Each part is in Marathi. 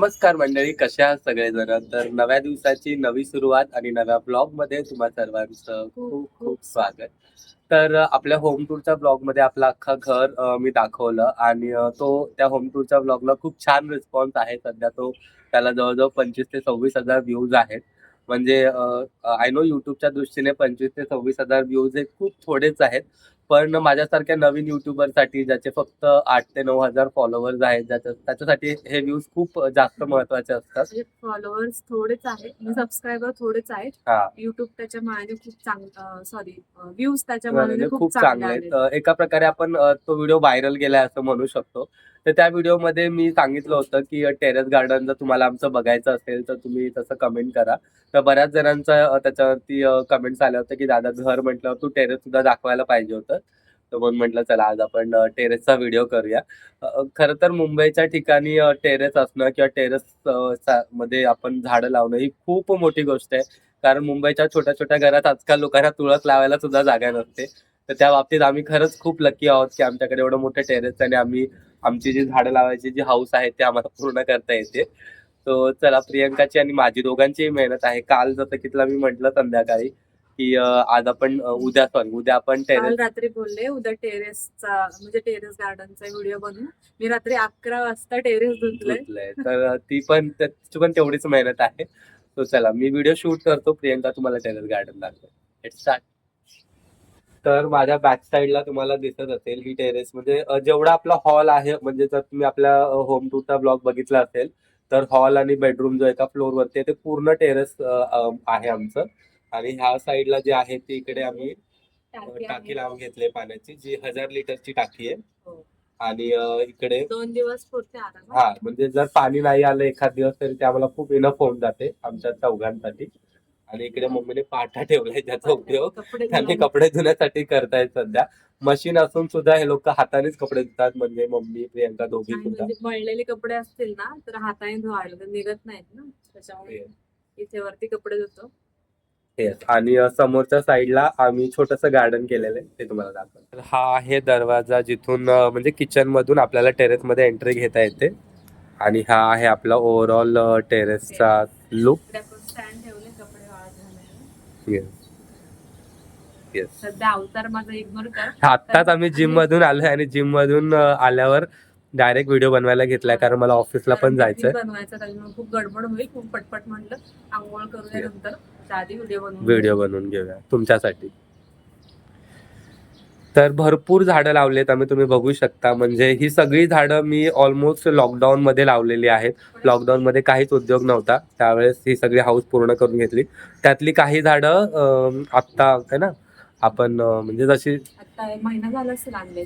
नमस्कार मंडळी कशा आहात सगळेजण? तर नव्या दिवसाची नवी सुरुवात आणि नव्या ब्लॉगमध्ये तुम्हा सर्वांचं खूप खूप स्वागत. तर आपल्या होम टूरच्या ब्लॉगमध्ये आपलं अख्खं घर मी दाखवलं आणि तो त्या होम टूरच्या ब्लॉगला खूप छान रिस्पॉन्स आहे. सध्या तो त्याला जवळजवळ पंचवीस ते सव्वीस हजार व्ह्यूज आहेत. म्हणजे आय नो युट्यूबच्या दृष्टीने पंचवीस ते सव्वीस हजार व्ह्यूज हे खूप थोडेच आहेत. पण माझ्यासारख्या नवीन युट्यूबरसाठी ज्याचे फक्त आठ ते नऊ हजार फॉलोअर्स आहेत ज्याच्या त्याच्यासाठी हे व्ह्यूज खूप जास्त महत्त्वाचे असतात. म्हणजे फॉलोअर्स थोडेच आहेत सबस्क्रायबर थोडेच आहेत. हा. युट्यूब त्याच्या मानाने खूप चांगलं सॉरी व्ह्यूज त्याच्या म्हणजे मानाने खूप चांगले आहेत. एका प्रकारे आपण अ, तो व्हिडिओ व्हायरल गेलाय असं म्हणू शकतो. तर त्या व्हिडिओमध्ये मी सांगितलं होतं की टेरेस गार्डन जर तुम्हाला आमचं बघायचं असेल तर तुम्ही तसं कमेंट करा. तर बऱ्याच जणांचं त्याच्यावरती कमेंट्स आल्या होत्या की दादा घर म्हटलं तू टेरेस सुद्धा दाखवायला पाहिजे होतं. तर म्हणून म्हटलं चला आज आपण टेरेसचा व्हिडिओ करूया. खरं तर मुंबईच्या ठिकाणी टेरेस असणं किंवा टेरेस मध्ये आपण झाडं लावणं ही खूप मोठी गोष्ट आहे. कारण मुंबईच्या छोट्या छोट्या घरात आजकाल लोकांना तुळस लावायला सुद्धा जागा नसते. तर त्या बाबतीत आम्ही खरंच खूप लकी आहोत की आमच्याकडे एवढं मोठं टेरेस आणि आम्ही आमची जी झाडं लावायची जी हाऊस आहे ते आम्हाला पूर्ण करता येते. तो चला प्रियंकाची आणि माझी दोघांचीही मेहनत आहे. काल जसं की तुला मी म्हटलं संध्याकाळी की आज आपण उद्या सॉरी उद्या आपण टेरेस रात्री बोलले उद्या टेरेसचा म्हणजे टेरेस गार्डनचा व्हिडिओ बनवू. मी रात्री अकरा वाजता टेरेस धुतलंय. तर ती पण त्याची पण तेवढीच मेहनत आहे. तो चला मी व्हिडिओ शूट करतो. प्रियंका तुम्हाला टेरेस गार्डन दाखवेल. इट स्टार्ट तर माझ्या बॅक साईडला तुम्हाला दिसत असेल ही टेरेस म्हणजे जेवढा आपला हॉल आहे म्हणजे जर तुम्ही आपल्या होम टूरचा ब्लॉग बघितला असेल तर हॉल आणि बेडरूम जो एका फ्लोअर वरती आहे ते पूर्ण टेरेस आहे आमचं आणि ह्या साईडला जे आहे ते इकडे आम्ही टाकी. लावून घेतली पाण्याची जी हजार लिटरची टाकी आहे हो. आणि इकडे दोन दिवस हा म्हणजे जर पाणी नाही आलं एखाद दिवस तरी ते आम्हाला खूप इनफ होऊन जाते आमच्या चौघांसाठी आणि इकडे मम्मीने पाटा ठेवलाय ज्याचा उपयोग. कपडे त्यांनी. कपडे धुण्यासाठी करतायत सध्या. मशीन असून सुद्धा हे लोक हातानेच कपडे धुतात म्हणजे मम्मी प्रियंका दोघी आणि सुद्धा. म्हणजे मळलेले कपडे असतील ना तर हाताने धुवायला तर निघत नाहीत ना. त्याच्यामुळे इथे वरती कपडे धुतो. आणि समोरच्या साईडला आम्ही छोटस गार्डन केलेलं आहे ते तुम्हाला दाखवतो. हा आहे दरवाजा जिथून म्हणजे किचन मधून आपल्याला टेरेस मध्ये एंट्री घेता येते. आणि हा आहे आपला ओव्हरऑल टेरेसचा लुक इकडे आपण स्टँड ठेवले कपडे वाळत घालायला येस येस सध्या अवतार माझा इग्नोर कर. आत्ताच आम्ही जिम मधून आलोय आणि जिम मधून अ, आल्यावर डायरेक्ट व्हिडिओ बनवायला घेतलाय कारण मला ऑफिसला पण जायचंय. tiffin बनवायचं त्याच्यामुळे खूप गडबड होईल खूप पटपट म्हटलं आंघोळ करूया. नंतर. त्या आधी व्हिडिओ बनवून व्हिडिओ बनवून घेऊया. तुमच्यासाठी. तर भरपूर झाडं लावलेत आम्ही तुम्ही बघू शकता. म्हणजे ही सगळी झाडं मी ऑलमोस्ट लॉकडाऊन मध्ये लावलेली आहेत. लॉकडाऊन मध्ये काहीच उद्योग नव्हता. त्यावेळेस ही सगळी हाऊस पूर्ण करून घेतली. त्यातली काही झाडं आत्ता आहे ना आपण म्हणजे जशी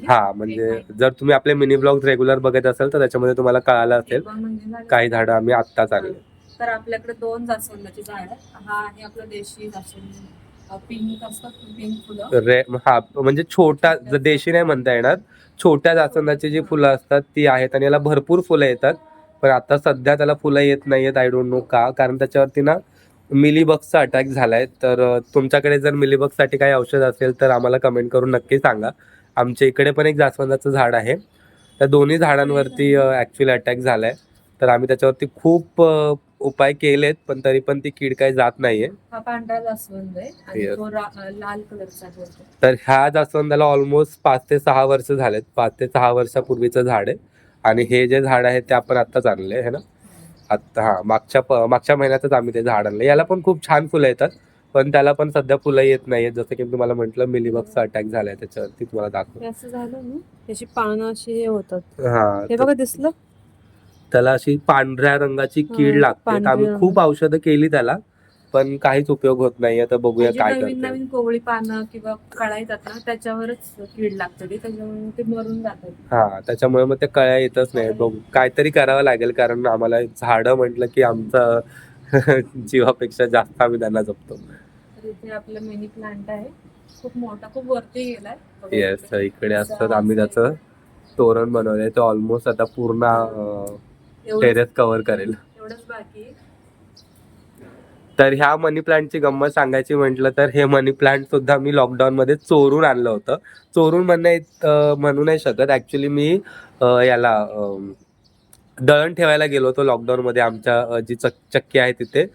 हा म्हणजे जर तुम्ही आपले मिनी ब्लॉग रेग्युलर बघत असाल तर त्याच्यामध्ये तुम्हाला कळालं असेल. झाले. काही झाडं आम्ही आत्ताच आणले. तर आपल्याकडे दोन जास्वंदाची झाड हा आहे आपलं देशी जास्वंद. पिंक असतात पिंक फुलं. रे हा म्हणजे छोटा ज- देशी नाही म्हणता येणार छोट्या जास्वंदाची जी फुलं असतात ती आहेत आणि याला भरपूर फुलं येतात. पण आता सध्या त्याला फुलं येत नाहीयेत आय डोंट नो का. कारण त्याच्यावरती ना मिलीबग्सचा अटॅक झालाय. तर अ, तुमच्याकडे जर मिलीबग्ससाठी काही औषध असेल तर आम्हाला कमेंट करून नक्की सांगा. आमच्या इकडे पण एक जास्वंदाचं झाड आहे. त्या दोन्ही झाडांवरती ऍक्च्युली अटॅक झालाय. तर आम्ही त्याच्यावरती खूप अ, उपाय केलेत पण तरी पण ती कीड काही जात नाहीये. हा पांढरा जास्वंद आहे आणि Yes. तो रा- लाल कलरचा बोलतो तर ह्या जास्वंदाला ऑलमोस्ट पाच ते सहा वर्ष झालेत. पाच ते सहा वर्षापूर्वीचं झाड आहे. आणि हे जे झाड आहे ते आपण आत्ताच आणले है ना? आत्ता हा मागच्या प- मागच्या महिन्यातच आम्ही ते झाड आणलं याला पण खूप छान फुलं येतात पण त्याला पण सध्या फुलं येत नाहीयेत. जसं की मी तुम्हाला म्हटलं मिलीबगचा अटॅक झालाय त्याच्यावरती तुम्हाला दाखव हे असं झालं ना त्याची पानं अशी हे होतात. हा हे बघा दिसलं? त्याला अशी पांढऱ्या रंगाची कीड लागते. तर आम्ही खूप औषधं केली त्याला पण काहीच उपयोग होत नाही. आता बघूया जी काय नवीन करते नवीन कोवळी पानं किंवा कळा येतात ना त्याच्यावरच कीड लागते ती. त्याच्यामुळे ते मरून जातात. हा त्याच्यामुळे मग ते कळ्या येतच नाही बघू काहीतरी करावं लागेल कारण आम्हाला झाडं म्हटलं की आमचं जीवापेक्षा जास्त आम्ही त्यांना जपतो. तर इथे आपलं मिनी प्लांट आहे. खूप मोठा खूप वरती गेलाय. येस. इकडे असतात आम्ही त्याचं तोरण बनवलंय. ते ऑलमोस्ट आता पूर्ण टेरेस कव्हर करेल. एवढंच बाकी. आहे. तर ह्या मनी प्लांटची गंमत सांगायची म्हटलं तर हे मनी प्लांट सुद्धा मी लॉकडाऊन मध्ये चोरून आणलं होतं. चोरून म्हणण्या अं, म्हणू नाही शकत. ऍक्च्युली मी याला दळण ठेवायला गेलो होतो लॉकडाऊन मध्ये. आमच्या जी चक चक्की आहे तिथे.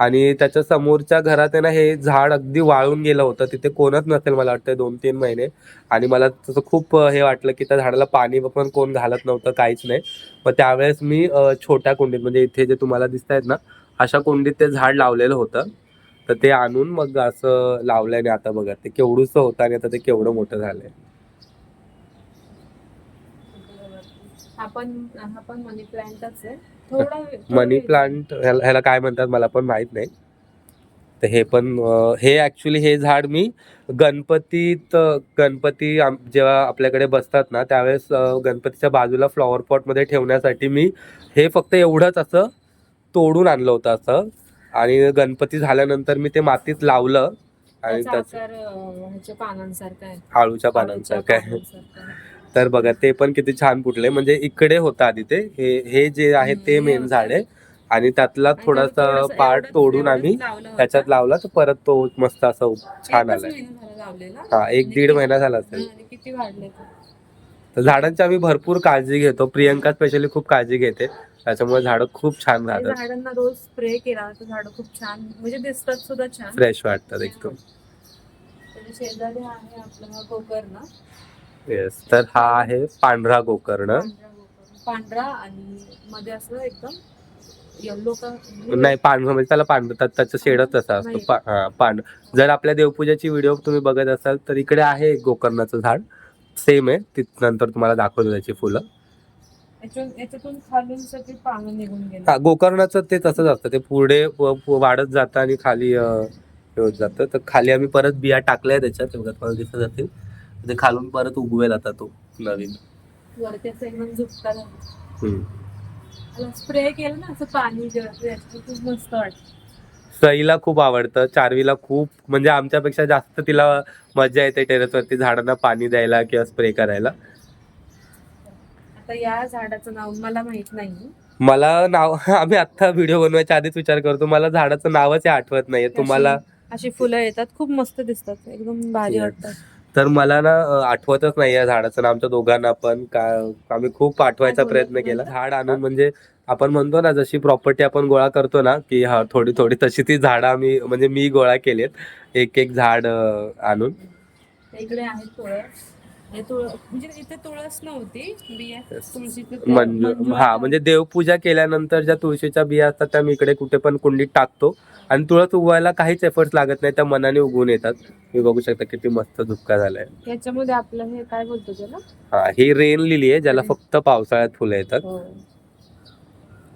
आणि त्याच्या समोरच्या घरात आहे ना हे झाड अगदी वाळून गेलं होतं. तिथे कोणच नसेल मला वाटतं दोन तीन महिने. आणि मला तसं खूप हे वाटलं की त्या झाडाला पाणी पण कोण घालत नव्हतं काहीच नाही. मग त्यावेळेस मी छोट्या कुंडीत म्हणजे इथे जे तुम्हाला दिसत आहेत ना अशा कुंडीत ते झाड लावलेलं होतं. तर ते आणून मग असं लावल्याने आता बघा ते केवढूच होतं आणि आता ते केवढं मोठं झालंय. हा पण हा पण मनी प्लांटच आहे. थोडा मनी प्लांट ह्याला ह्याला काय म्हणतात मला पण माहीत नाही. तर हे पण अं, हे ऍक्च्युली हे झाड मी गणपतीत गणपती आम- जेव्हा आपल्याकडे बसतात ना त्यावेळेस अं, गणपतीच्या बाजूला फ्लॉवर पॉटमध्ये ठेवण्यासाठी मी हे फक्त एवढंच असं तोडून आणलं होतं असं. आणि गणपती झाल्यानंतर मी ते मातीत लावलं. आणि त्याचा त्याच आकार अं, ह्याच्या पानांसारखा आहे. आळूच्या पानांसारखा आहे. तर बघा ते पण किती छान फुटले. म्हणजे इकडे होतं आधी ते. हे हे जे आहे ते मेन झाड. आहे आणि त्यातला थोडासा पार्ट तोडून आम्ही. त्याच्यात लावला. तर परत तो मस्त असं छान आलाय. हा एक दीड महिना झाला असेल. तर झाडांची आम्ही भरपूर काळजी घेतो. प्रियंका स्पेशली खूप काळजी घेते. त्याच्यामुळे झाडं खूप छान राहतात. झाडांना रोज स्प्रे केला तर झाडं खूप छान म्हणजे दिसतात सुद्धा छान. फ्रेश वाटतात एकदम. शेजारी आहे आपला गोकर्ण येस तर हा आहे पांढरा गोकर्ण. पांढरा गोकर्ण. पांढरा आणि मध्ये असं एकदम येल्लो का नाही पांढरं म्हणजे त्याला पांढरं त्या- त्याचं शेडच तसा असतो. नाही. पा- हा, पांढरं जर आपल्या देवपूजाची व्हिडिओ तुम्ही बघत असाल तर इकडे आहे एक गोकर्णाचं झाड. सेम आहे. तिथ नंतर तुम्हाला दाखवतो त्याची फुलं. याच्यातून याच्यातून खालून सगळी पानं निघून गेली. हा गोकर्णाचं ते तसंच असतं. ते पुढे व- व- वाढत जातं आणि खाली अं, हे होत जातं. तर खाली आम्ही परत बिया टाकल्या त्याच्यात. दिसत जातील ते खालून परत उगवेल आता तो नवीन. एकदम झुपका स्प्रे केलं ना असं पाणी खूप मस्त वाटतं. सईला खूप आवडतं चारवीला खूप म्हणजे आमच्यापेक्षा जास्त तिला मजा येते टेरेसवरती झाडांना पाणी द्यायला किंवा स्प्रे करायला. आता या झाडाचं नाव मला माहीत नाही. मला नाव आम्ही आता व्हिडिओ बनवायच्या आधीच विचार करतो मला झाडाचं नावच आठवत नाहीये. तुम्हाला अशी फुलं येतात खूप मस्त दिसतात एकदम भारी. वाटतात. तर मला ना आठवतच नाही या झाडाचं नाव आमच्या दोघांना पण. का आम्ही खूप आठवायचा काय प्रयत्न केला? झाड आणून म्हणजे आपण म्हणतो ना जशी प्रॉपर्टी आपण गोळा करतो ना की हा थोडी थोडी तशी ती झाडं आम्ही म्हणजे मी गोळा केलेत. एक एक झाड आणून. त्या इकडे आहे तुळस हे तुळ म्हणजे इथे तुळस नव्हती बिया तुळशीचे ते मंजू मंजुळा हा म्हणजे देवपूजा केल्यानंतर ज्या तुळशीच्या बिया असतात त्या मी इकडे कुठे पण कुंडीत टाकतो. आणि तुळस उगवायला काहीच एफर्ट लागत नाही त्या मनाने उगवून येतात. मी बघू शकता किती मस्त झुपका झालाय. याच्यामध्ये आपलं हे काय बोलतो त्याला? हा ही रेन लिली आहे ज्याला फक्त पावसाळ्यात फुलं येतात. हो.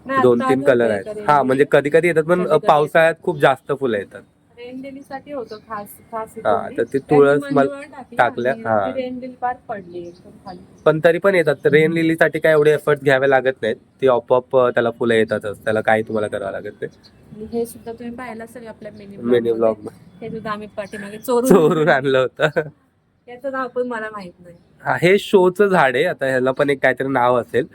नाही, दोन आता तीन आलं कलर होतं आहेत. एका हा. म्हणजे कधी कधी येतात पण कधी-कधी पावसाळ्यात खूप जास्त फुलं येतात. रेनडेलीसाठी होतं खास खास हा. तर ती तुळस मला टाकल्या, हा. ती रेनडेली पार पडली एकदम खाली. पण तरी पण येतात. रेन लिलीसाठी काय एवढे एफर्ट घ्यावे लागत नाहीत. ती आपोआप त्याला फुलं येतातच. त्याला काही तुम्हाला करावं लागत नाही. आणि हे सुद्धा तुम्ही पाहिलं असेल आपल्या मिनी मिनी ब्लॉग हे सुद्धा आम्ही पाठीमागे चोरून चोरून आणलं. होतं. याचं नाव पण मला माहीत नाही. हा हे शोचं झाड आहे. आता ह्याला पण एक काहीतरी नाव असेल.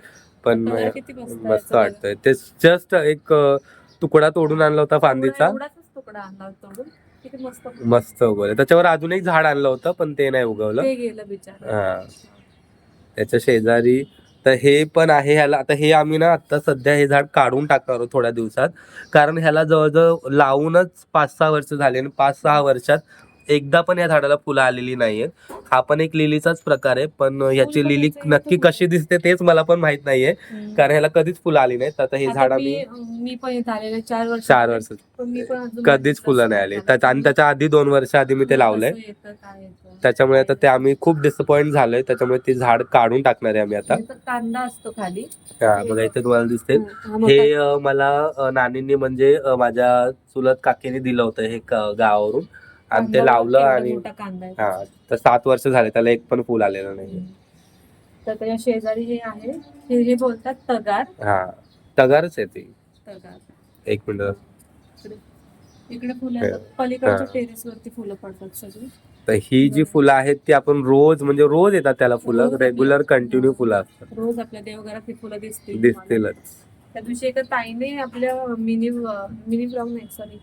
पण किती मस्त वाटतंय. ते जस्ट एक अं, तुकडा तोडून आणला होता. फांदीचा. एवढाच तुकडा आणला तोडून. किती मस्त मस्त उगवलं. त्याच्यावर अजून एक झाड आणलं होतं पण ते नाही उगवलं. ते गेलं बिचार. हा. त्याच्या शेजारी तर हे पण आहे ह्याला. आता हे आम्ही ना आता सध्या हे झाड काढून टाकणार आहोत थोड्या दिवसात. कारण ह्याला जवळजवळ लावूनच पाच सहा वर्ष झाले आणि पाच सहा वर्षात एकदा पण या झाडाला फुलं आलेली नाहीयेत. हा पण एक लिलीचाच प्रकार आहे. पण ह्याची लिली नक्की. कशी दिसते तेच मला पण माहीत नाहीये. कारण ह्याला कधीच फुलं आली नाहीत. आता हे झाड आम्ही मी मी पण इथे आलेले चार वर्ष चार वर्ष. कधीच फुलं नाही आली. त्याच्या- आणि त्याच्या आधी दोन वर्ष आधी मी ते लावलंय. त्याच्यामुळे आता ते आम्ही खूप डिसअपॉइंट झालोय. त्याच्यामुळे ते झाड काढून टाकणार आहे आम्ही आता. कांदा असतो खाली. हा, बघा इथे तुम्हाला दिसते हा मला नानींनी म्हणजे माझ्या चुलत काकीने दिलं होतं हे गावावरून. आणि ते लावलं आणि मोठा कांदा आहे. हा तर सात वर्ष झाले त्याला एक पण फुल आलेलं नाही. तर त्याच्या शेजारी हे आहे हे हे बोलतात तगार. हा तगारच आहे ती. तगार. एक मिनिट. इकडे इकडे फुलं येतात. पलीकडच्या हा. टेरेस वरती फुलं पडतात सगळी. तर ही जी फुलं आहेत ती आपण रोज म्हणजे रोज येतात त्याला फुलं. रोज रेग्युलर कंटिन्यू फुलं असतात. रोज आपल्या देवघरात ही फुलं दिसतील दिसतीलच. त्या दिवशी एका ताईने आपल्या मिनी मिनी ब्लॉग नाही सॉरी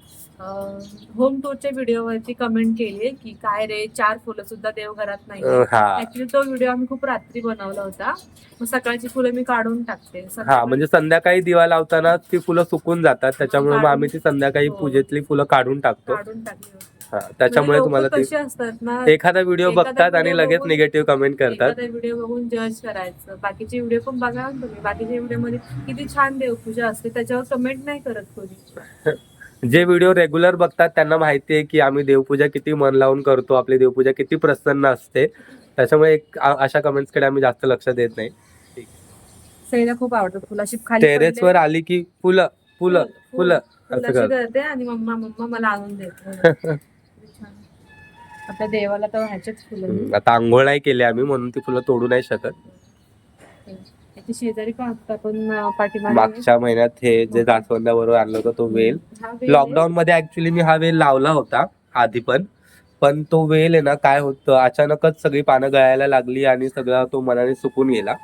होम टूरच्या व्हिडिओवरती कमेंट केली की काय रे चार फुलं सुद्धा देवघरात नाही हा. ऍक्च्युली तो व्हिडिओ आम्ही खूप रात्री बनवला होता. मग सकाळची फुलं मी काढून टाकते. हा म्हणजे संध्याकाळी दिवा लावताना ती फुलं सुकून जातात. त्याच्यामुळे मग आम्ही ती संध्याकाळी हो. पूजेतली फुलं काढून टाकतो. काढून टाकली. हा त्याच्यामुळे म्हणजे तुम्हाला लोकं ती कशी असतात ना एखादा व्हिडिओ एखादा बघतात आणि लगेच बघून- निगेटिव्ह कमेंट करतात. एखादा व्हिडिओ बघून जज करायचं. बाकीचे व्हिडिओ पण बघा ना तुम्ही. बाकीच्या व्हिडिओमध्ये किती छान देवपूजा असते त्याच्यावर कमेंट नाही करत कोणी. जे व्हिडिओ रेग्युलर बघतात त्यांना माहिती आहे की आम्ही देवपूजा किती मन लावून करतो आपली देवपूजा किती प्रसन्न असते. त्याच्यामुळे एक अशा कमेंट्सकडे आम्ही जास्त लक्ष देत नाही. सईला खूप आवडतं फुलं. अशी खाली टेरेस वर आली की फुलं फुलं फुलं असं फुलं करतो. करते आणि मम्मा मम्मा मला आणून देते. आपल्या देवाला तर व्हायचेच फुलं हम्म, आता आंघोळ नाही केली आम्ही म्हणून ती फुलं तोडू नाही शकत. शेजारी पण अं, पाठीमागे मागच्या महिन्यात हे जे जास्वंदाबरोबर आणलं होतं तो वेल. हा वेल. आहे. लॉकडाऊन मध्ये ऍक्च्युली मी हा वेल लावला होता आधी पण. पण तो वेल आहे ना काय होतं अचानकच सगळी पानं गळायला लागली आणि सगळा तो मनाने सुकून गेला.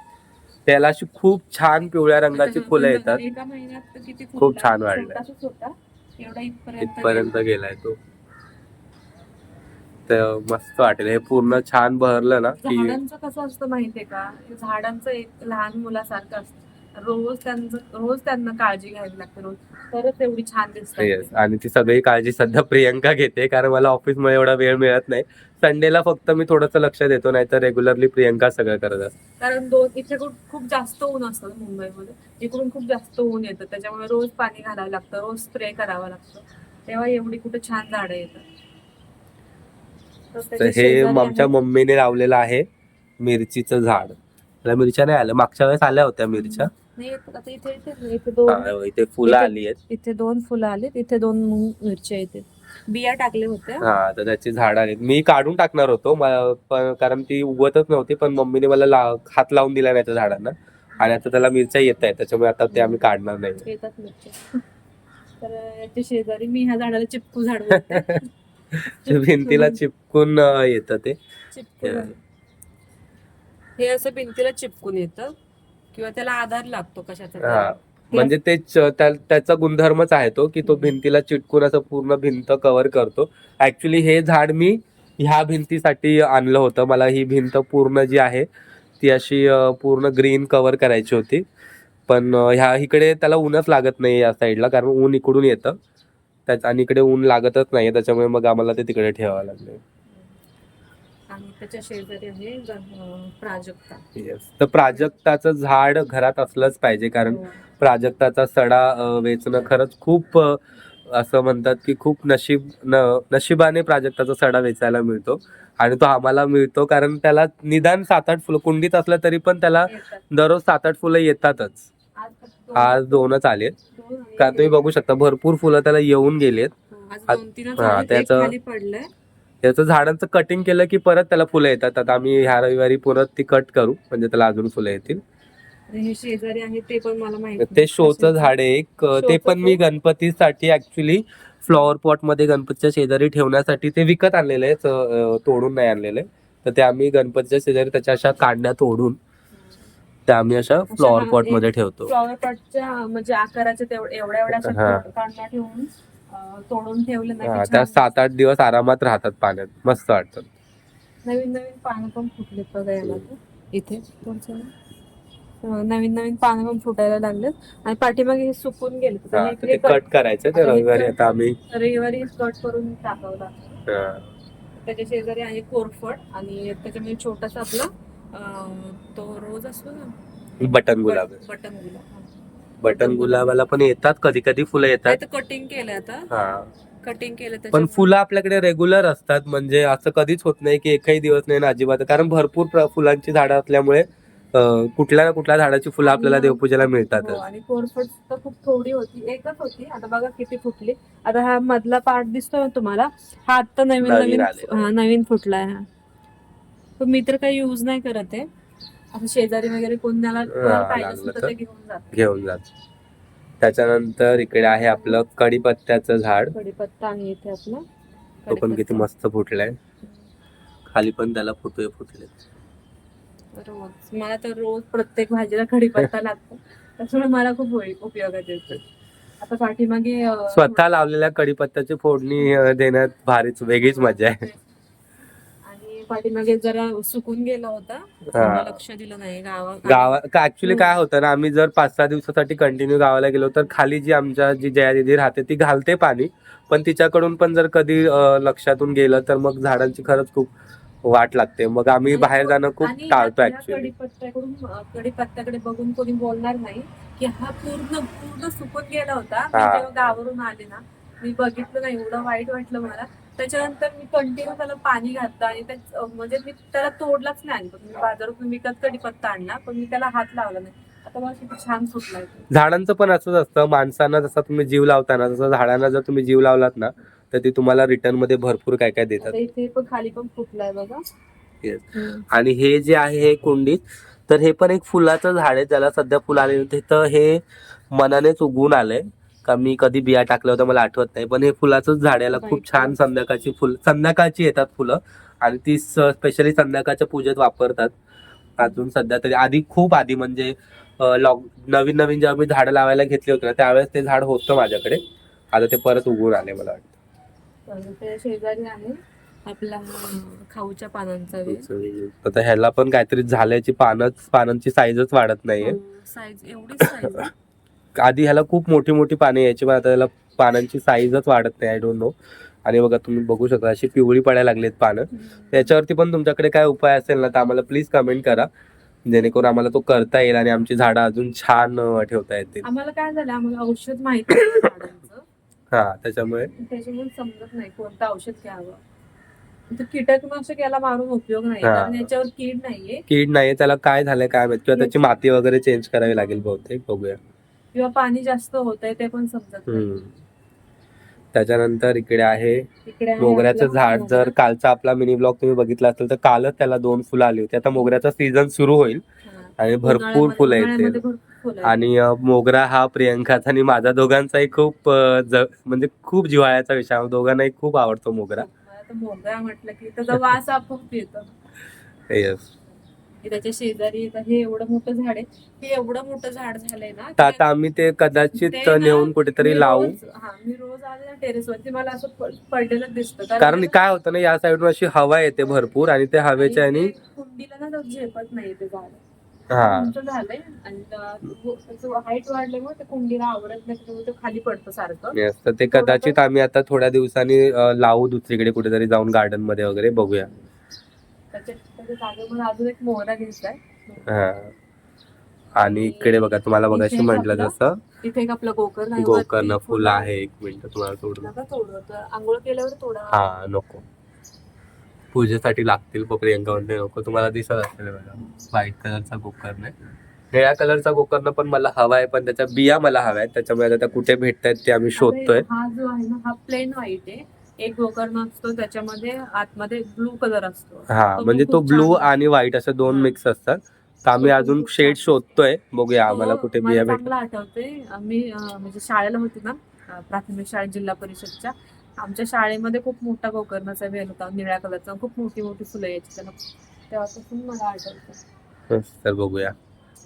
त्याला अशी खूप छान पिवळ्या रंगाची फुलं येतात. एका महिन्यात तर किती खूप. छान वाढलंय. छोटासाच होता एवढा इथपर्यंत इथपर्यंत गेलाय तो. तर मस्त वाटेल. हे पूर्ण छान बहरलं ना की झाडांचं कसं असतं माहितीये का? झाडांचं एक लहान मुलासारखं असतं. रोज त्यांचं रोज त्यांना काळजी घ्यावी लागते रोज. तरच एवढी छान दिसतात. येस ते. आणि ती सगळी काळजी सध्या प्रियंका घेते कारण मला ऑफिसमुळे एवढा वेळ मिळत नाही. संडेला फक्त मी थोडस लक्ष देतो नाही तर रेग्युलरली प्रियंका सगळं करत असते. कारण दोन इथे खूप खूप जास्त ऊन असतं मुंबईमध्ये. इकडून खूप जास्त ऊन येतं. त्याच्यामुळे रोज पाणी घालावं लागतं रोज स्प्रे करावं लागतं. तेव्हा एवढी कुठे छान झाडं येतात. तर हे आमच्या मम्मीने लावलेलं आहे मिरचीचं झाड. त्याला मिरच्या नाही आल्या. मागच्या वेळेस आल्या होत्या मिरच्या. नाही आता इथे इथे इथे दोन हा, इथे फुलं आली आहेत. इथे दोन फुलं आलीत. इथे दोन मुंग- मिरच्या येते बिया टाकल्या होत्या. हा तर त्याची झाड आलीत. मी काढून टाकणार होतो. म- पण कारण ती उगवतच नव्हती पण मम्मीने मला ला- हात लावून दिला नाही त्या झाडांना. आणि आता त्याला मिरच्या येत आहेत. त्याच्यामुळे आता ते आम्ही काढणार नाही. येतात मिरच्या. तर याच्या शेजारी मी ह्या झाडाला चिपकू झाड बोलते. ते भिंतीला चिपकून. येतं ते. हे असं भिंतीला चिपकून येतं किंवा त्याला आधार लागतो कशाचा तरी. म्हणजे ते च- त्या- त्याचा गुणधर्मच आहे तो की तो भिंतीला चिटकून असं पूर्ण भिंत कव्हर करतो. ऍक्च्युली हे झाड मी ह्या भिंतीसाठी आणलं होतं. मला ही भिंत पूर्ण जी आहे ती अशी अं, पूर्ण ग्रीन कव्हर करायची होती. पण अं, ह्या इकडे त्याला ऊनच लागत नाही या साईडला कारण ऊन इकडून येतं. त्याच आणि इकडे ऊन लागतच नाही त्याच्यामुळे मग आम्हाला ते तिकडे ठेवावं लागलं आणि त्याच्या शेजारी आहे ग- अं, प्राजक्ता. तर प्राजक्ताचं झाड घरात असलंच पाहिजे कारण हो. प्राजक्ताचा सडा अ, वेचणं खरंच खूप अ, असं म्हणतात की खूप नशीब न- नशिबाने प्राजक्ताचा सडा वेचायला मिळतो आणि तो आम्हाला मिळतो कारण त्याला निदान सात आठ फुलं कुंडीत असलं तरी पण त्याला येतात. दररोज सात आठ फुलं येतातच आज फक्त दोन- आज दोनच आलेत. कारण तुम्ही बघू शकता भरपूर फुलं त्याला येऊन गेलेत. हो, त्याचं- त्याचं झाडांचं कटिंग केलं की परत त्याला फुलं येतात. आता आम्ही ह्या रविवारी परत ती कट करू म्हणजे त्याला अजून फुलं येतील. आणि शेजारी आहे ते पण मला माहिती ते शोचं झाड आहे एक. ते शोचं पण मी? गणपतीसाठी ऍक्च्युली फ्लॉवर पॉटमध्ये गणपतीच्या शेजारी ठेवण्यासाठी ते विकत आणलेलं आहे. तोडून नाही आणलेलं तर ते आम्ही गणपतीच्या शेजारी त्याच्या अशा कांड्या तोडून त्या आम्ही अशा फ्लॉवर हा, पॉटमध्ये ठेवतो. फ्लॉवर पॉटच्या म्हणजे आकाराच्या तेवढ्या एवढ्या एवढ्या ठेवून तोडून ठेवले हा, त्या सात आठ दिवस आरामात राहतात पाण्यात. मस्त वाटतं. नवीन नवीन पानं पण फुटलेत बघा याला. तर. इथे. अं, नवीन नवीन पानं पण फुटायला लागलेत. आणि पाठीमागे हे सुकून गेले तर हा, तर ते कट करायचं ते आता हे रविवारी cut आता आम्ही. रविवारी कट करून टाकावं लागतं. हा, त्याच्या शेजारी आहे कोरफड आणि त्याच्यामध्ये छोटासा आपला तो रोज असतो ना. बटन गुलाब. बट- बटन गुलाब हा. बटन गुलाबाला पण येतात कधी कधी फुलं येतात. कटिंग केलं आता. हा. कटिंग केलं पण फुलं आपल्याकडे रेग्युलर असतात म्हणजे असं कधीच होत नाही की एकही दिवस नाही ना अजिबात. कारण भरपूर प्र- फुलांची झाडं असल्यामुळे कुठल्या ना कुठल्या झाडाची फुलं आपल्याला देवपूजेला हो, मिळतात आणि कोरफड तर खूप थोडी होती. एकच होती. आता बघा किती फुटली. आता हा मधला पार्ट दिसतोय ना तुम्हाला? हा आता नवीन नवीन. हा नवीन फुटलाय हा. तो मी तर काही युज नाही करत आहे. आता शेजारी वगैरे कोणाला कोणाला पाहिजे लागलं असेल तर तर. ते घेऊन जात घेऊन जात त्याच्यानंतर इकडे आहे आपलं कढीपत्त्याचं झाड. कढीपत्ता आहे इथे आपला तो पण किती कढीपत्ता. मस्त फुटलाय. खाली पण त्याला फुटवे फुटले. रोज. मला तर रोज प्रत्येक भाजीला कढीपत्ता लागतो. त्याच्यामुळे मला खूप होई- उपयोगात येतो. आता पाठीमागे अं, स्वतः लावलेल्या कडीपत्त्याची फोडणी अं, देण्यात भारीच वेगळीच मजा आहे. पाठीमागे जरा सुकून गेला होता. हा. लक्ष दिलं नाही. गावा गावा ऍक्च्युली काय होतं ना आम्ही जर पाच सहा दिवसासाठी कंटिन्यू गावाला गेलो तर खाली जी आमच्या जी जया दिदी राहते ती घालते पाणी. पण तिच्याकडून पण जर कधी अं, लक्षातून गेलं तर मग झाडांची खरंच खूप वाट लागते. मग आम्ही बाहेर जाणं खूप आणि टाळतो ऍक्च्युली कडीपत्त्याकडून अं, कडीपत्त्याकडे बघून कोणी बोलणार नाही की हा पूर्ण पूर्ण सुकून गेला होता. मी हा. जेव्हा गावावरून आले ना मी बघितलं नाही एवढं वाईट वाटलं मला. त्याच्यानंतर मी कंटिन्यू त्याला पाणी घातलं आणि म्हणजे मी त्याला तोडलाच नाही मी बाजारातून विकत कडीपत्ता आणला पण मी त्याला हात लावला नाही. आता मला किती छान सुटलाय. तो. झाडांचं पण असंच असतं. माणसांना जसा तुम्ही जीव लावताना तसं झाडांना जर तुम्ही जीव लावलात ना तर ती तुम्हाला रिटर्नमध्ये भरपूर काय काय देतात. आता इथे पण खाली पण फुटलाय बघा. Yes. हम्म. आणि हे जे आहे हे कुंडीत तर हे पण एक फुलाचं झाड आहे. ज्याला सध्या फुल आले तर हे मनानेच उगवून आलंय. का मी कधी बिया टाकल्या होत्या मला आठवत नाही. पण हे फुलाचंच झाड. याला खूप छान संध्याकाळची फुल संध्याकाळची येतात फुलं. आणि ती स्पेशली संध्याकाळच्या पूजेत वापरतात. अजून सध्या तरी आधी खूप आधी म्हणजे लॉक नवीन नवीन जेव्हा मी झाडं लावायला घेतली होती ना त्यावेळेस ते झाड होतं माझ्याकडे. आता ते परत उगवून आले मला वाटतं. शेजारी आहे आपला खाऊच्या पानांचा आता ह्याला पण काहीतरी झाल्याची पानच पानांची साईजच वाढत नाहीये. साईज एवढीच साईज आधी ह्याला खूप मोठी मोठी पाने यायची पण आता त्याला पानांची साईजच वाढत नाही आय डोंट नो आणि बघा तुम्ही बघू शकता अशी पिवळी पडायला लागलीत पानं. त्याच्यावरती पण तुमच्याकडे काय उपाय असेल ना तर आम्हाला प्लीज कमेंट करा. जेणेकरून आम्हाला तो करता येईल आणि आमची झाडं अजून छान ठेवता येतील. आम्हाला काय झालं आम्हाला औषध माहिती हा त्याच्यामुळे? त्याच्यामुळे समजत नाही कोणतं औषध घ्यावं. कीटकनाशक याला मारून उपयोग नाही. कारण याच्यावर कीड नाहीये. कीड नाही त्याला काय झालंय काय माहीत? किंवा त्याची माती वगैरे चेंज करावी लागेल बहुतेक बघूया. किंवा पाणी जास्त होत आहे ते पण समजत नाही हम्म. त्याच्यानंतर इकडे आहे इकडे आहे मोगऱ्याचं आपला झाड मोगरा. जर कालचा आपला मिनी ब्लॉग तुम्ही बघितला असेल तर कालच त्याला दोन फुलं आली होती आता मोगऱ्याचा सीझन सुरू होईल हा. आणि भरपूर उन्हाळ्यामध्ये- फुलं उन्हाळ्यामध्ये येतील भरपूर फुलं आणि अ, मोगरा हा प्रियंकाचा आणि माझा दोघांचाही खूप अ, ज- म्हणजे खूप जिव्हाळ्याचा विषय आहे. दोघांनाही खूप आवडतो मोगरा आहेत. मला तर मोगरा म्हटलं की त्याचा वास आपोआप येतो येस की त्याच्या शेजारी आता हे एवढं मोठं झाड आहे हे एवढं मोठं झाड झालंय ना तर आता आम्ही ते कदाचित ते ना, नेऊन कुठेतरी मी लावू. रोज- हा मी रोज आले ना टेरेस वरती मला असं प- पडलेलं दिसतं. कारण काय होतं ना या साईडून अशी हवा येते भरपूर आणि त्या हवेच्या आणि ते कुंडीला ना झेपत नाही ते झाड. हा. उंच झालंय आणि त्याचं हाईट वाढल्यामुळे ते कुंडीला आवडत नाही त्यामुळे ते खाली पडतं सारखं. येस तर ते कदाचित आम्ही आता थोड्या दिवसांनी अ, लावू दुसरीकडे कुठेतरी जाऊन गार्डनमध्ये वगैरे बघूया. त्याच्या त्याच्या जागेमध्ये अजून एक मोहरा घेतलाय हा. आणि इकडे बघा तुम्हाला बघाशी इथे म्हटलं आपलं जसं तिथे एक आपलं गोकर्ण आहे, गोकर्ण फुल आहे एक मिनिट तुम्हाला सोडून नका तोडू आंघोळ केल्यावर तोडा. हा नको. पूजेसाठी लागतील पण प्रियंका म्हणते नको तुम्हाला दिसत असेल बघा. व्हाईट कलरचा गोकर्ण आहे. निळ्या कलरचा गोकर्ण पण मला हवा आहे पण त्याच्या बिया मला हव्या आहेत. त्याच्यामुळे आता त्या कुठे भेटतायत ते आम्ही शोधतोय. हा जो आहे ना हा प्लेन व्हाईट आहे. एक गोकर्ण असतो त्याच्यामध्ये आतमध्ये ब्लू कलर असतो. हा तो म्हणजे तो खूप ब्लू छान आणि व्हाईट असे दोन हा. मिक्स असतात. तर आम्ही अजून शेड. शोधतोय. बघूया आम्हाला तो कुठे मला बिया भेट चांगला आठवते आम्ही अं, म्हणजे शाळेला होती ना अं, प्राथमिक शाळेत जिल्हा परिषदच्या. आमच्या शाळेमध्ये खूप मोठा गोकर्णाचा वेल होता निळ्या कलरचा. खूप मोठी मोठी फुलं यायची त्याला. तेव्हापासून मला आठवतं तर बघूया.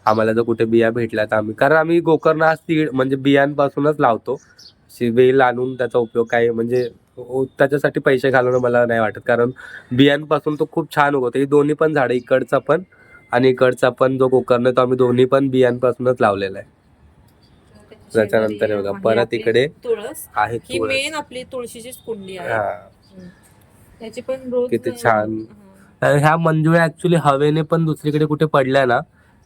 आम्हाला जर कुठे बिया भेटल्या तर आम्ही कारण आम्ही गोकर्ण हा सीड म्हणजे बियांपासूनच लावतो. अशी वेल आणून त्याचा उपयोग काय म्हणजे त्याच्यासाठी पैसे घालवणं मला नाही वाटत कारण बियांपासून तो खूप छान उगवतो ही दोन्ही पण झाडं इकडचा पण आणि इकडचा पण जो गोकर्ण आहे तो आम्ही दोन्ही पण बियांपासूनच लावलेला आहे त्याच्यानंतर हे बघा, परत इकडे तुळस आहे ही. मेन आपली तुळशीचीच कुंडी आहे हा. त्याची पण किती छान. हा. ह्या मंजुळ्या ऍक्च्युली हवेने पण दुसरीकडे कुठे पडल्या ना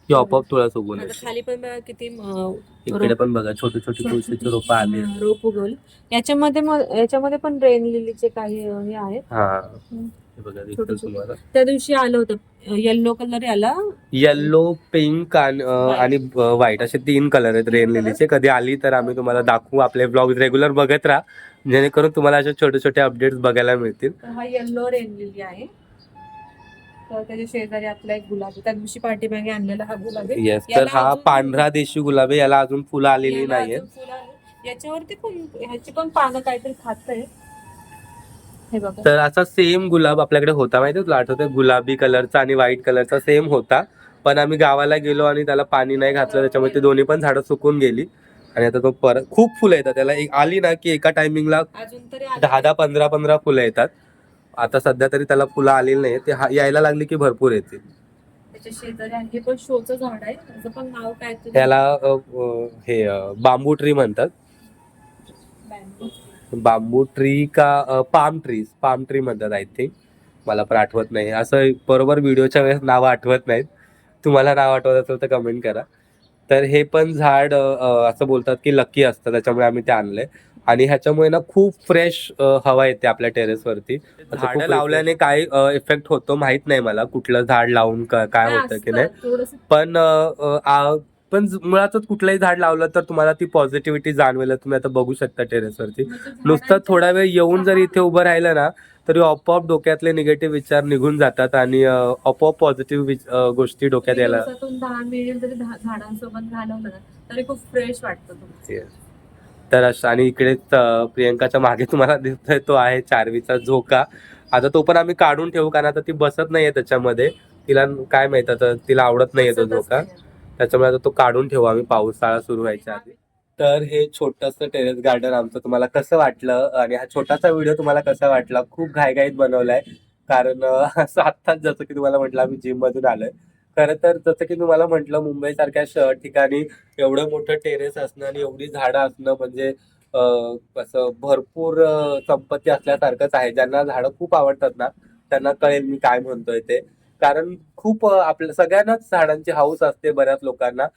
की आपोआप तुळस उगवून आता येते. खाली पण बघा किती अं, इकडे पण बघा छोटी छोटी तुळशीची रोपं आली हा, रोप उगवली. याच्यामध्ये मग- याच्यामध्ये पण रेन लिलीचे काही अं, हे आहेत? हा. हम्म. हे बघा छोटी दिसतं छोटी. तुम्हाला. त्या दिवशी आलं होतं. येल्लो कलर याला? येल्लो पिंक आणि अं, White. आणि व्हाईट असे तीन कलर आहेत रेन लिलीचे. कधी आली तर आम्ही तुम्हाला दाखवू. आपले ब्लॉग रेग्युलर बघत राहा. जेणेकरून तुम्हाला असे छोटे छोटे अपडेट्स बघायला मिळतील. हा येल्लो रेन लिली आहे. तर त्याच्या शेजारी आपला एक गुलाबी त्या दिवशी पाठीमागे आणलेला हा गुलाबी. येस तर याला हा अजून- पांढरा देशी गुलाब आहे याला अजून फुलं आलेली याला नाहीये अजून फुलं आली. याच्यावरती पण ह्याची पण पानं काहीतरी खात हे बघा. तर असा सेम गुलाब आपल्याकडे होता माहिती तुला आठवतंय? गुलाबी कलरचा आणि व्हाईट कलरचा सेम होता. पण आम्ही गावाला गेलो आणि त्याला पाणी नाही घातलं त्याच्यामुळे ते दोन्ही पण झाडं सुकून गेली. आणि आता तो परत खूप फुलं येतात. त्याला एक आली ना की एका टायमिंगला अजून तरी आलं. दहा दहा पंधरा पंधरा फुलं येतात. आता सध्या तरी त्याला फुलं आलेली नाही ते हा- यायला लागली की भरपूर येतील त्याच्या शेजारी आहे. हे पण शोचं झाड आहे. त्याचं पण नाव काय तरी? त्याला अ, अ, हे अ, बांबू ट्री म्हणतात. बांबू ट्री का पाम ट्री पाम ट्री म्हणतात आय थिंक मला पण आठवत नाही. असं बरोबर व्हिडिओच्या वेळेस नावं आठवत नाहीत. तुम्हाला नाव आठवत असेल तर कमेंट करा. तर हे पण झाड अ, अ, असं बोलतात की लकी असतं. त्याच्यामुळे आम्ही ते आणलंय. आणि ह्याच्यामुळे ना खूप फ्रेश हवा येते आपल्या टेरेसवरती झाडं लावल्याने काय इफेक्ट होतो माहीत नाही मला कुठलं झाड लावून क- काय होतं की नाही. पण पण मुळातच कुठलंही झाड लावलं तर तुम्हाला ती पॉझिटिव्हिटी जाणवेल तुम्ही आता बघू शकता टेरेसवरती म्हणजे नुसतं थोडा वेळ येऊन जर इथे उभं राहिलं ना तरी आपोआप डोक्यातले निगेटिव्ह विचार निघून जातात आणि आपोआप पॉझिटिव्ह गोष्टी डोक्यात यायला दिवसातून दहा मिनिट जरी झा- झाडांसोबत घालवलं ना तरी खूप फ्रेश वाटतं. तर असं आणि इकडेच प्रियंकाच्या मागे तुम्हाला दिसतोय तो आहे चारवीचा झोका. आता तो पण आम्ही काढून ठेवू कारण आता ती बसत नाहीये त्याच्यामध्ये. तिला काय माहीत आता तिला आवडत नाहीये तो झोका. त्याच्यामुळे आता तो काढून ठेवू आम्ही पावसाळा सुरू व्हायच्या आधी. तर हे छोटस टेरेस गार्डन आमचं तुम्हाला कसं वाटलं? आणि हा छोटासा व्हिडिओ तुम्हाला कसा वाटला? खूप घाईघाईत बनवलाय. कारण असं आत्ताच जसं की तुम्हाला म्हटलं आम्ही जिम मधून आलोय. खरं तर जसं की तुम्हाला म्हटलं मुंबई सारख्या शहर ठिकाणी एवढं मोठं टेरेस असणं आणि एवढी झाडं असणं म्हणजे असं भरपूर संपत्ती असल्यासारखंच आहे. ज्यांना झाडं खूप आवडतात ना त्यांना कळेल मी काय म्हणतोय ते. कारण खूप आपल्या सगळ्यांनाच झाडांची हाऊस असते बऱ्याच लोकांना.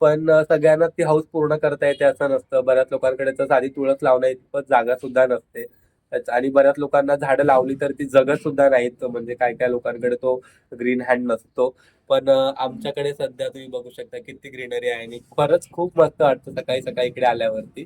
पण सगळ्यांनाच सगळ्यांना ती हाऊस पूर्ण करता येते असं नसतं. बऱ्याच लोकांकडे तर साधी तुळस लावण्या इतपत जागा सुद्धा नसते. आणि बऱ्याच लोकांना झाडं लावली तर ती जगत सुद्धा नाहीत म्हणजे काय काय लोकांकडे तो ग्रीन हँड नसतो. पण आमच्याकडे सध्या तुम्ही बघू शकता किती ग्रीनरी आहे आणि खरंच खूप मस्त वाटतं सकाळी सकाळी इकडे आल्यावरती.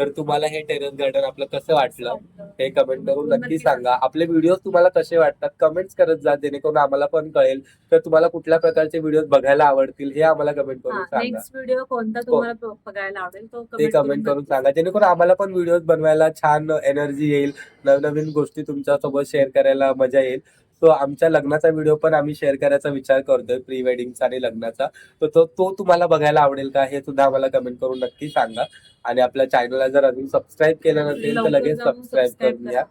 तर तुम्हाला हे टेरेस गार्डन आपलं कसं वाटलं हे कमेंट करून नक्की सांगा. आपले व्हिडिओ तुम्हाला कसे वाटतात कमेंट्स करत जा जेणेकरून आम्हाला पण कळेल. तर तुम्हाला कुठल्या प्रकारचे व्हिडिओ बघायला आवडतील हे आम्हाला कमेंट करून सांगा. नेक्स्ट व्हिडिओ कोणता तुम्हाला बघायला आवडेल तो ते कमेंट करून सांगा. जेणेकरून आम्हाला पण व्हिडिओ बनवायला छान एनर्जी येईल. नवनवीन गोष्टी तुमच्यासोबत शेअर करायला मजा येईल. सो आमच्या लग्नाचा व्हिडिओ पण आम्ही शेअर करायचा विचार करतोय प्री वेडिंगचा आणि लग्नाचा. तर तो तो तुम्हाला बघायला आवडेल का? हे सुद्धा आम्हाला कमेंट करून नक्की सांगा. आणि आपल्या चॅनलला जर अजून सबस्क्राईब केलं नसेल तर लगेच सबस्क्राईब करून घ्या.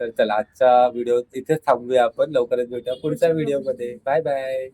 तर चला आजचा व्हिडिओ इथेच थांबूया आपण. लवकरच भेटूया पुढच्या व्हिडिओमध्ये बाय बाय